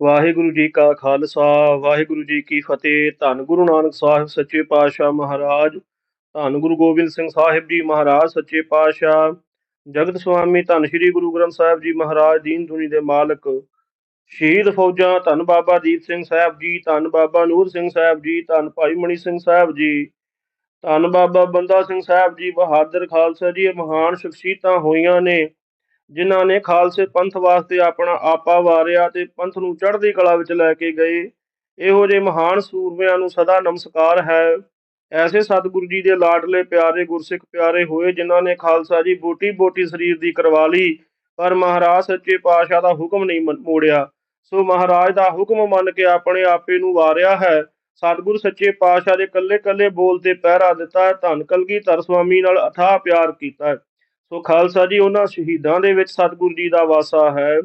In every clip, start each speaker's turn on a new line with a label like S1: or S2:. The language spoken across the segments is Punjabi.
S1: ਵਾਹਿਗੁਰੂ ਜੀ ਕਾ ਖਾਲਸਾ, ਵਾਹਿਗੁਰੂ ਜੀ ਕੀ ਫਤਿਹ। ਧੰਨ ਗੁਰੂ ਨਾਨਕ ਸਾਹਿਬ ਸੱਚੇ ਪਾਤਸ਼ਾਹ ਮਹਾਰਾਜ, ਧੰਨ ਗੁਰੂ ਗੋਬਿੰਦ ਸਿੰਘ ਸਾਹਿਬ ਜੀ ਮਹਾਰਾਜ, ਸੱਚੇ ਪਾਤਸ਼ਾਹ, ਜਗਤ ਸੁਆਮੀ ਧੰਨ ਸ੍ਰੀ ਗੁਰੂ ਗ੍ਰੰਥ ਸਾਹਿਬ ਜੀ ਮਹਾਰਾਜ, ਦੀਨ ਦੁਨੀ ਦੇ ਮਾਲਕ, ਸ਼ਹੀਦ ਫੌਜਾਂ, ਧੰਨ ਬਾਬਾ ਦੀਪ ਸਿੰਘ ਸਾਹਿਬ ਜੀ, ਧੰਨ ਬਾਬਾ ਨੂਰ ਸਿੰਘ ਸਾਹਿਬ ਜੀ, ਧੰਨ ਭਾਈ ਮਣੀ ਸਿੰਘ ਸਾਹਿਬ ਜੀ, ਧੰਨ ਬਾਬਾ ਬੰਦਾ ਸਿੰਘ ਸਾਹਿਬ ਜੀ, ਬਹਾਦਰ ਖਾਲਸਾ ਜੀ, ਇਹ ਮਹਾਨ ਸ਼ਖਸੀਅਤਾਂ ਹੋਈਆਂ ਨੇ। ਜਿਨ੍ਹਾਂ ਨੇ ਖਾਲਸੇ ਪੰਥ ਵਾਸਤੇ ਆਪਣਾ ਆਪਾ ਵਾਰਿਆ ਤੇ ਪੰਥ ਨੂੰ ਚੜ੍ਹਦੀ ਕਲਾ ਵਿੱਚ ਲੈ ਕੇ ਗਏ। ਇਹੋ ਜਿਹੇ ਮਹਾਨ ਸੂਰਮਿਆਂ ਨੂੰ ਸਦਾ ਨਮਸਕਾਰ ਹੈ। ਐਸੇ ਸਤਿਗੁਰੂ ਜੀ ਦੇ ਲਾਡਲੇ ਪਿਆਰੇ, ਗੁਰਸਿੱਖ ਪਿਆਰੇ ਹੋਏ, ਜਿਨ੍ਹਾਂ ਨੇ ਖਾਲਸਾ ਜੀ ਬੋਟੀ ਬੋਟੀ ਸਰੀਰ ਦੀ ਕਰਵਾ ਲਈ, ਪਰ ਮਹਾਰਾਜ ਸੱਚੇ ਪਾਤਸ਼ਾਹ ਦਾ ਹੁਕਮ ਨਹੀਂ ਮਨ- ਮੋੜਿਆ। ਸੋ ਮਹਾਰਾਜ ਦਾ ਹੁਕਮ ਮੰਨ ਕੇ ਆਪਣੇ ਆਪੇ ਨੂੰ ਵਾਰਿਆ ਹੈ। ਸਤਿਗੁਰ ਸੱਚੇ ਪਾਤਸ਼ਾਹ ਦੇ ਕੱਲੇ ਕੱਲੇ ਬੋਲ ਤੇ ਪਹਿਰਾ ਦਿੱਤਾ ਹੈ। ਧੰਨ ਕਲਗੀਧਰ ਸੁਆਮੀ ਨਾਲ ਅਥਾਹ ਪਿਆਰ ਕੀਤਾ ਸੋ ਖਾਲਸਾ ਜੀ, ਉਹਨਾਂ ਸ਼ਹੀਦਾਂ ਦੇ ਵਿੱਚ ਸਤਿਗੁਰੂ ਜੀ ਦਾ ਵਾਸਾ ਹੈ।